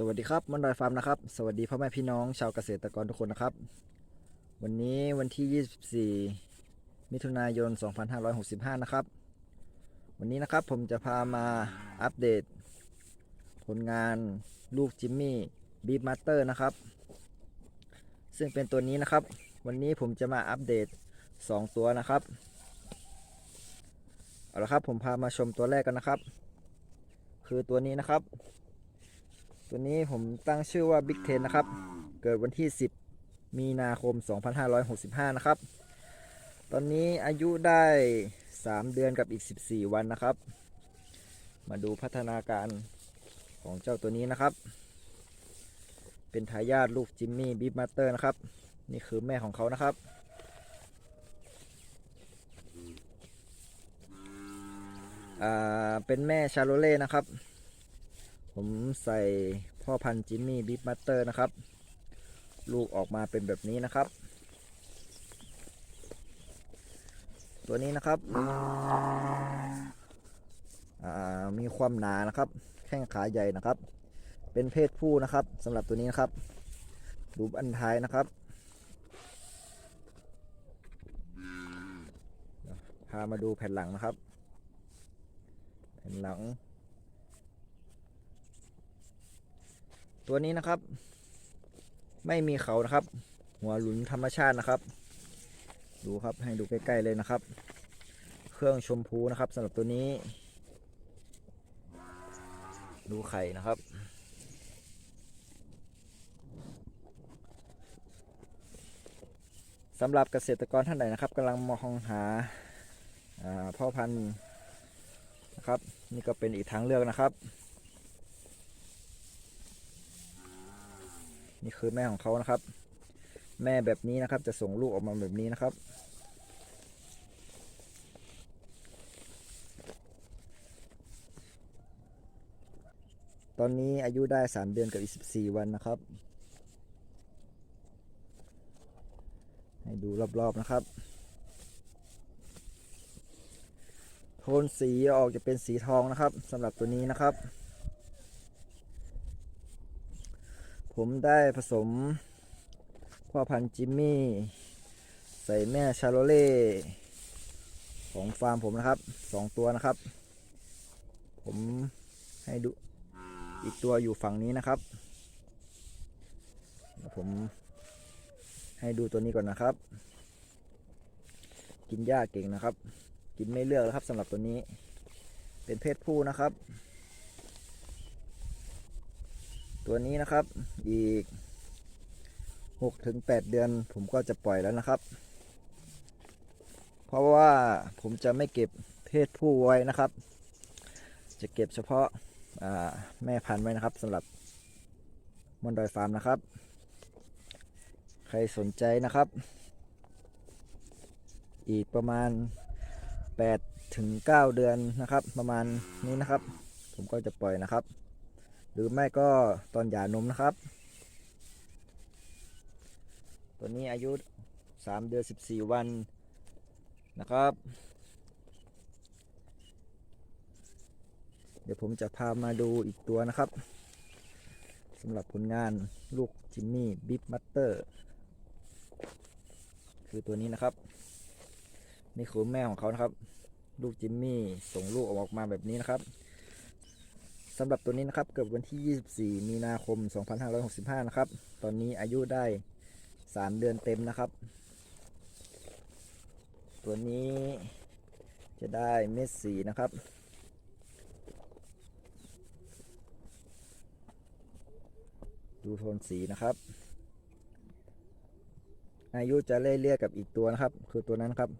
สวัสดีครับมันดอยฟาร์มนะครับ สวัสดีพ่อแม่พี่น้องชาวเกษตรกรทุกคนนะครับ วันนี้วันที่ 24 มิถุนายน 2565 นะครับ วันนี้นะครับผมจะพามาอัปเดต ผลงานลูกจิมมี่บีบมาสเตอร์นะครับ ซึ่งเป็นตัวนี้นะครับ วันนี้ผมจะมาอัปเดต 2 ตัวนะครับ เอาละครับผมพามาชมตัวแรกกันนะครับ คือตัวนี้นะครับ ตัวนี้ผมตั้งชื่อว่า Big Ten นะครับ เกิดวันที่ 10 มีนาคม 2565 นะครับ ตอนนี้อายุได้ 3 เดือนกับอีก 14 วันนะครับ มาดูพัฒนาการของเจ้าตัวนี้นะครับ เป็นทายาทลูกจิมมี่บิ๊บมาสเตอร์นะครับ นี่คือแม่ของเขานะครับอ่าเป็นแม่ชาโลเล่นะครับ ผมใส่พ่อพันธุ์จิมมี่บิ๊กมัตเตอร์นะครับ ลูกออกมาเป็นแบบนี้นะครับ ตัวนี้นะครับ มีความหนานะครับ แข้งขาใหญ่นะครับ เป็นเพศผู้นะครับสำหรับตัวนี้นะครับ ดูอันท้ายนะครับพามาดูแผ่นหลังนะครับ แผ่นหลัง ตัวนี้นะครับ ไม่มีเขานะครับ หัวหลุนธรรมชาตินะครับ ดูครับให้ดูใกล้ๆเลยนะครับ เครื่องชมพูนะครับสำหรับตัวนี้ ดูไข่นะครับสำหรับเกษตรกรท่านใดนะครับกำลังมองหาาพ่อพันธุ์นะครับ นี่ก็เป็นอีกทางเลือกนะครับ นี่คือแม่ของเขานะครับ แม่แบบนี้นะครับ จะส่งลูกออกมาแบบนี้นะครับ ตอนนี้อายุได้ 3 เดือนกับอีก14 วันนะครับ ให้ดูรอบๆนะครับโทนสีออกจะเป็นสีทองนะครับสำหรับตัวนี้นะครับ ผมได้ผสม พ่อพันธุ์จิมมี่ ใส่แม่ชาโลเล่ของฟาร์มผมนะครับสองตัวนะครับ ผมให้ดูอีกตัวอยู่ฝั่งนี้นะครับ ผมให้ดูตัวนี้ก่อนนะครับ กินหญ้าเก่งนะครับ กินไม่เลือกแล้วครับสำหรับตัวนี้ เป็นเพศผู้นะครับ ตัวนี้นะครับอีก6ถึง8เดือนผมก็จะปล่อยแล้วนะครับ เพราะว่าผมจะไม่เก็บเพศผู้ไว้นะครับ จะเก็บเฉพาะาแม่พันธุ์ไว้นะครับสำหรับมอนดอยฟาร์มนะครับ ใครสนใจนะครับ อีกประมาณ8ถึง9เดือนนะครับ ประมาณนี้นะครับ ผมก็จะปล่อยนะครับ หรือไม่ก็ตอนหย่านมนะครับ ตัวนี้อายุ 3 เดือน 14 วันนะครับ เดี๋ยวผมจะพามาดูอีกตัวนะครับสำหรับผลงานลูกจิมมี่บิ๊บมัตเตอร์คือตัวนี้นะครับ นี่คือแม่ของเขานะครับ ลูกจิมมี่ส่งลูกออกมาแบบนี้นะครับ สำหรับตัวนี้นะครับเกิดวันที่ 24 มีนาคม 2565 นะครับ ตอนนี้อายุได้ 3 เดือนเต็มนะครับ ตัวนี้จะได้เม็ดสีนะครับ ดูโทนสีนะครับ อายุจะเล่เลี่ยกับอีกตัวนะครับ คือตัวนั้นครับ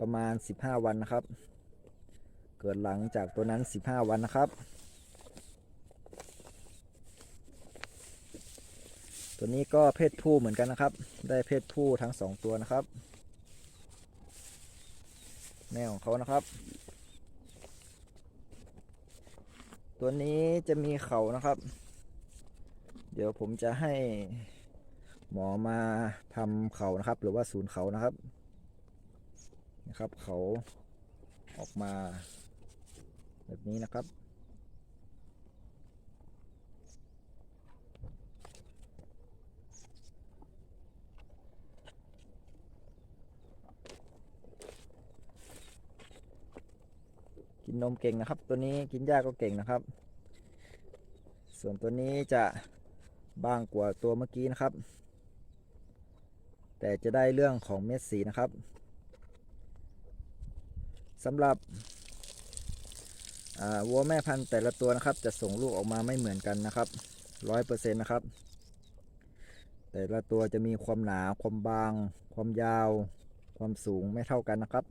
ประมาณ 15 วันนะครับ เกิดหลังจากตัวนั้น 15 วันนะครับ ตัวนี้ก็เพศผู้เหมือนกันนะครับ ได้เพศผู้ทั้งสองตัวนะครับ แม่ของเขานะครับ ตัวนี้จะมีเขานะครับ เดี๋ยวผมจะให้หมอมาทำเขานะครับ หรือว่าศูนย์เขานะครับนะครับเขาออกมาแบบนี้นะครับ นนมเก่งนะครับ ตัวนี้กินหญ้าก็เก่งนะครับ ส่วนตัวนี้จะบางกว่าตัวเมื่อกี้นะครับ แต่จะได้เรื่องของเม็ดสีนะครับสำหรับวัวแม่พันธุ์แต่ละตัวนะครับ จะส่งลูกออกมาไม่เหมือนกันนะครับร้อยเปอร์เซ็นต์นะครับ แต่ละตัวจะมีความหนา ความบาง ความยาว ความสูงไม่เท่ากันนะครับ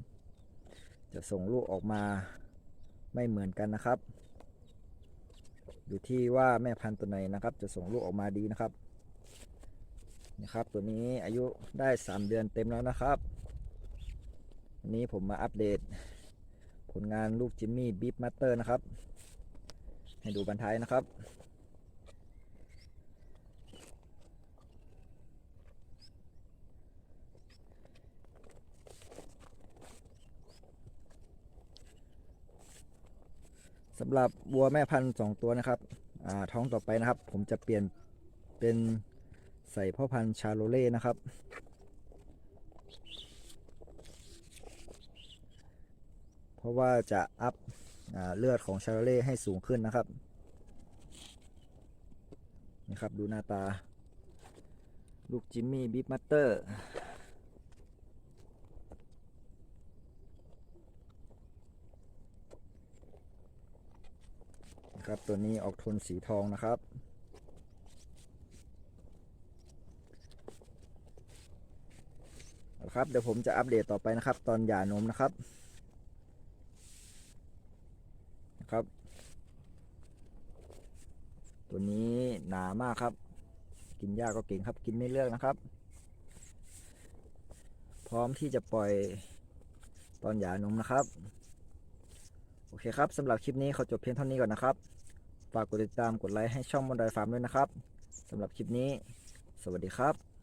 จะส่งลูกออกมา ไม่เหมือนกันนะครับ อยู่ที่ว่าแม่พันธุ์ตัวไหนนะครับ จะส่งลูกออกมาดีนะครับนะครับ ตัวนี้อายุได้ 3 เดือนเต็มแล้วนะครับวันนี้ผมมาอัปเดต ผลงานลูกจิมมี่บีฟมาสเตอร์นะครับ ให้ดูบันทายนะครับ สำหรับวัวแม่พันธุ์สองตัวนะครับอ่าท้องต่อไปนะครับ ผมจะเปลี่ยนเป็นใส่พ่อพันธุ์ชาโลเล่นะครับ เพราะว่าจะอัพอ่าเลือดของชาโลเล่ให้สูงขึ้นนะครับนี่ครับดูหน้าตา ลูกจิมมี่บิ๊กมัตเตอร์ ครับตัวนี้ออกโทนสีทองนะครับครับเดี๋ยวผมจะอัปเดตต่อไปนะครับ ตอนหย่านมนะครับนะครับ ตัวนี้หนามากครับ กินหญ้าก็เก่งครับกินไม่เลือกนะครับ พร้อมที่จะปล่อยตอนหย่านมนะครับ โอเคครับสำหรับคลิปนี้ขอจบเพียงเท่านี้ก่อนนะครับ ฝากกดติดตามกดไลค์ให้ช่องบนไดฟาร์มด้วยนะครับสำหรับคลิปนี้ สวัสดีครับ